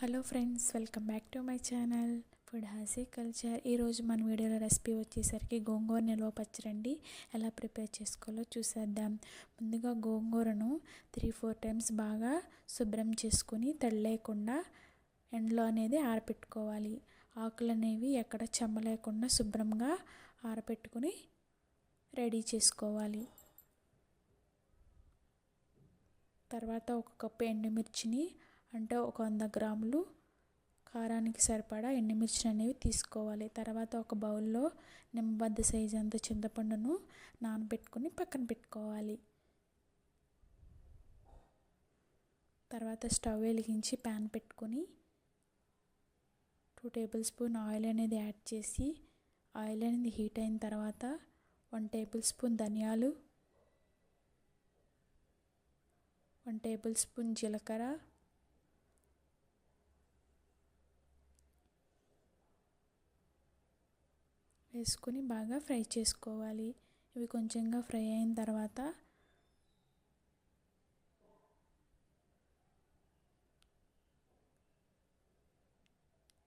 Hello friends welcome back to my channel food Hasi culture. ఈరోజు మన వీడియోలో recipe వచ్చేసరికి గోంగూర నిల్వ పచ్చడండి. ఎలా ప్రిపేర్ చేసుకోవాలో చూసేద్దాం. ముందుగా గోంగూరను త్రీ ఫోర్ టైమ్స్ బాగా శుభ్రం చేసుకుని తడలేకుండా ఎండలో అనేది ఆరబెట్టుకోవాలి ఆకులు అనేవి ఎక్కడ చెమ్మలేకుండా శుభ్రంగా ఆరపెట్టుకుని రెడీ చేసుకోవాలి. తర్వాత ఒక కప్పు ఎండుమిర్చిని అంటే ఒక వంద గ్రాములు కారానికి సరిపడా ఎండుమిర్చి అనేవి తీసుకోవాలి. తర్వాత ఒక బౌల్లో నిమ్మబద్ద సైజు అంత చింతపండును నానబెట్టుకుని పక్కన పెట్టుకోవాలి. తర్వాత స్టవ్ వెలిగించి ప్యాన్ పెట్టుకొని టూ టేబుల్ స్పూన్ ఆయిల్ అనేది యాడ్ చేసి ఆయిల్ అనేది హీట్ అయిన తర్వాత వన్ టేబుల్ స్పూన్ ధనియాలు వన్ టేబుల్ స్పూన్ జీలకర్ర వేసుకొని బాగా ఫ్రై చేసుకోవాలి. ఇవి కొంచెంగా ఫ్రై అయిన తర్వాత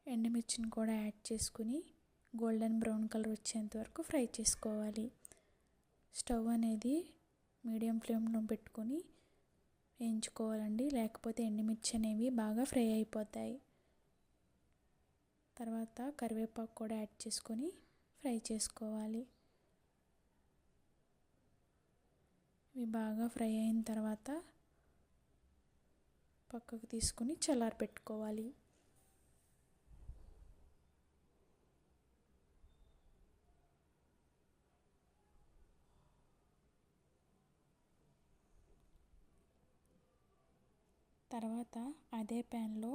ఎండుమిర్చిని కూడా యాడ్ చేసుకుని గోల్డెన్ బ్రౌన్ కలర్ వచ్చేంత వరకు ఫ్రై చేసుకోవాలి. స్టవ్ అనేది మీడియం ఫ్లేమ్లో పెట్టుకొని వేయించుకోవాలండి. లేకపోతే ఎండుమిర్చి అనేవి బాగా ఫ్రై అయిపోతాయి. తర్వాత కరివేపాకు కూడా యాడ్ చేసుకొని ఫ్రై చేసుకోవాలి. ఇవి బాగా ఫ్రై అయిన తర్వాత పక్కకు తీసుకుని చల్లారి పెట్టుకోవాలి. తర్వాత అదే ప్యాన్లో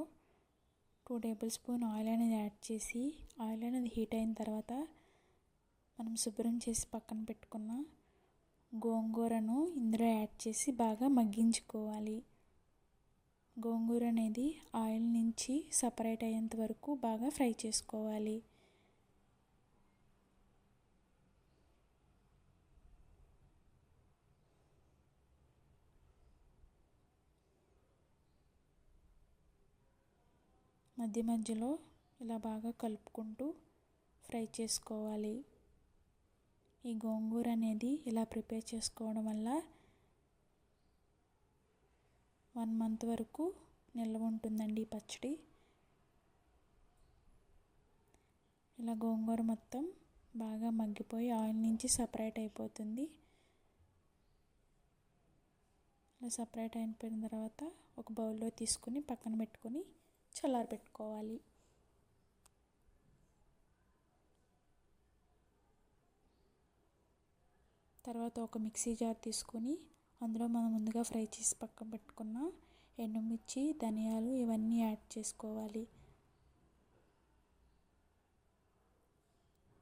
టూ టేబుల్ స్పూన్ ఆయిల్ అనేది యాడ్ చేసి ఆయిల్ అనేది హీట్ అయిన తర్వాత మనం శుభ్రం చేసి పక్కన పెట్టుకున్న గోంగూరను ఇందులో యాడ్ చేసి బాగా మగ్గించుకోవాలి. గోంగూర అనేది ఆయిల్ నుంచి సపరేట్ అయ్యేంత వరకు బాగా ఫ్రై చేసుకోవాలి. మధ్య మధ్యలో ఇలా బాగా కలుపుకుంటూ ఫ్రై చేసుకోవాలి. ఈ గోంగూర అనేది ఇలా ప్రిపేర్ చేసుకోవడం వల్ల వన్ మంత్ వరకు నిల్వ ఉంటుందండి ఈ పచ్చడి. ఇలా గోంగూర మొత్తం బాగా మగ్గిపోయి ఆయిల్ నుంచి సపరేట్ అయిపోతుంది. ఇలా సపరేట్ అయిపోయిన తర్వాత ఒక బౌల్లో తీసుకుని పక్కన పెట్టుకొని చల్లారబెట్టుకోవాలి తర్వాత ఒక మిక్సీ జార్ తీసుకొని అందులో మనం ముందుగా ఫ్రై చేసి పక్కన పెట్టుకున్న ఎండుమిర్చి ధనియాలు ఇవన్నీ యాడ్ చేసుకోవాలి.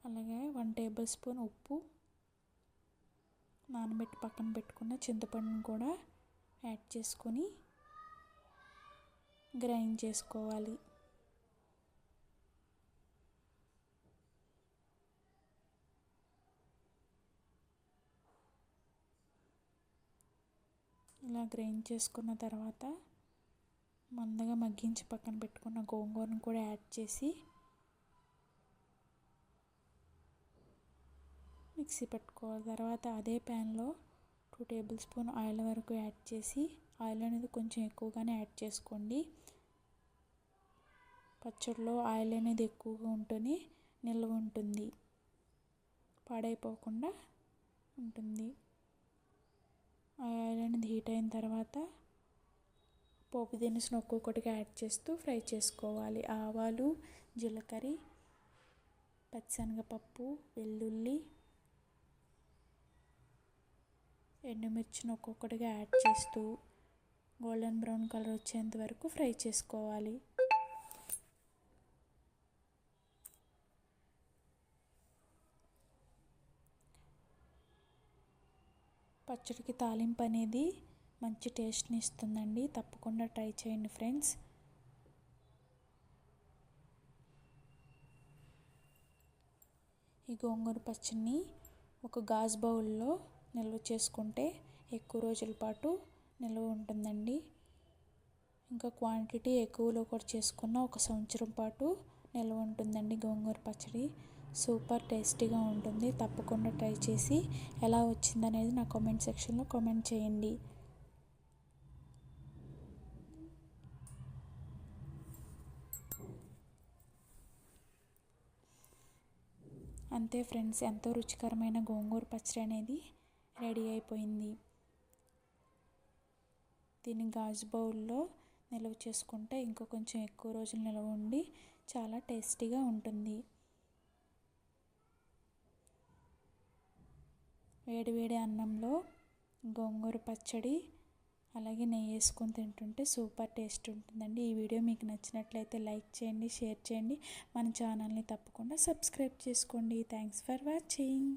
అలాగే వన్ టేబుల్ స్పూన్ ఉప్పు నానబెట్టి పక్కన పెట్టుకున్న చింతపండును కూడా యాడ్ చేసుకొని గ్రైండ్ చేసుకోవాలి. ఇలా గ్రైండ్ చేసుకున్న తర్వాత మందగా మగ్గించి పక్కన పెట్టుకున్న గోంగూరను కూడా యాడ్ చేసి మిక్సీ పెట్టుకోవాలి. తర్వాత అదే ప్యాన్లో టూ టేబుల్ స్పూన్ ఆయిల్ వరకు యాడ్ చేసి ఆయిల్ అనేది కొంచెం ఎక్కువగానే యాడ్ చేసుకోండి. పచ్చడిలో ఆయిల్ అనేది ఎక్కువగా ఉంటుంది నిల్వ ఉంటుంది. పాడైపోకుండా ఉంటుంది. ఆయిల్ అనేది హీట్ అయిన తర్వాత పోపు దినుసును ఒక్కొక్కటిగా యాడ్ చేస్తూ ఫ్రై చేసుకోవాలి. ఆవాలు జీలకర్ర పచ్చిశనగపప్పు వెల్లుల్లి ఎండుమిర్చిని ఒక్కొక్కటిగా యాడ్ చేస్తూ గోల్డెన్ బ్రౌన్ కలర్ వచ్చేంత వరకు ఫ్రై చేసుకోవాలి. పచ్చడికి తాలింపు అనేది మంచి టేస్ట్ని ఇస్తుందండి. తప్పకుండా ట్రై చేయండి ఫ్రెండ్స్. ఈ గోంగూర పచ్చడిని ఒక గాజు బౌల్లో నిల్వ చేసుకుంటే ఎక్కువ రోజుల పాటు నిల్వ ఉంటుందండి. ఇంకా క్వాంటిటీ ఎక్కువలో కూడా చేసుకున్న ఒక సంవత్సరం పాటు నిల్వ ఉంటుందండి గోంగూర పచ్చడి. సూపర్ టేస్టీగా ఉంటుంది. తప్పకుండా ట్రై చేసి ఎలా వచ్చిందనేది నా కామెంట్ సెక్షన్లో కామెంట్ చేయండి. అంతే ఫ్రెండ్స్ ఎంతో రుచికరమైన గోంగూర పచ్చడి అనేది రెడీ అయిపోయింది. దీన్ని గాజు బౌల్లో నిల్వ చేసుకుంటే ఇంకా కొంచెం ఎక్కువ రోజులు నిల్వ ఉండి చాలా టేస్టీగా ఉంటుంది. వేడివేడి అన్నంలో గోంగూర పచ్చడి అలాగే నెయ్యి వేసుకొని తింటుంటే సూపర్ టేస్ట్ ఉంటుందండి. ఈ వీడియో మీకు నచ్చినట్లయితే లైక్ చేయండి షేర్ చేయండి. మన ఛానల్ని తప్పకుండా సబ్స్క్రైబ్ చేసుకోండి. Thanks for watching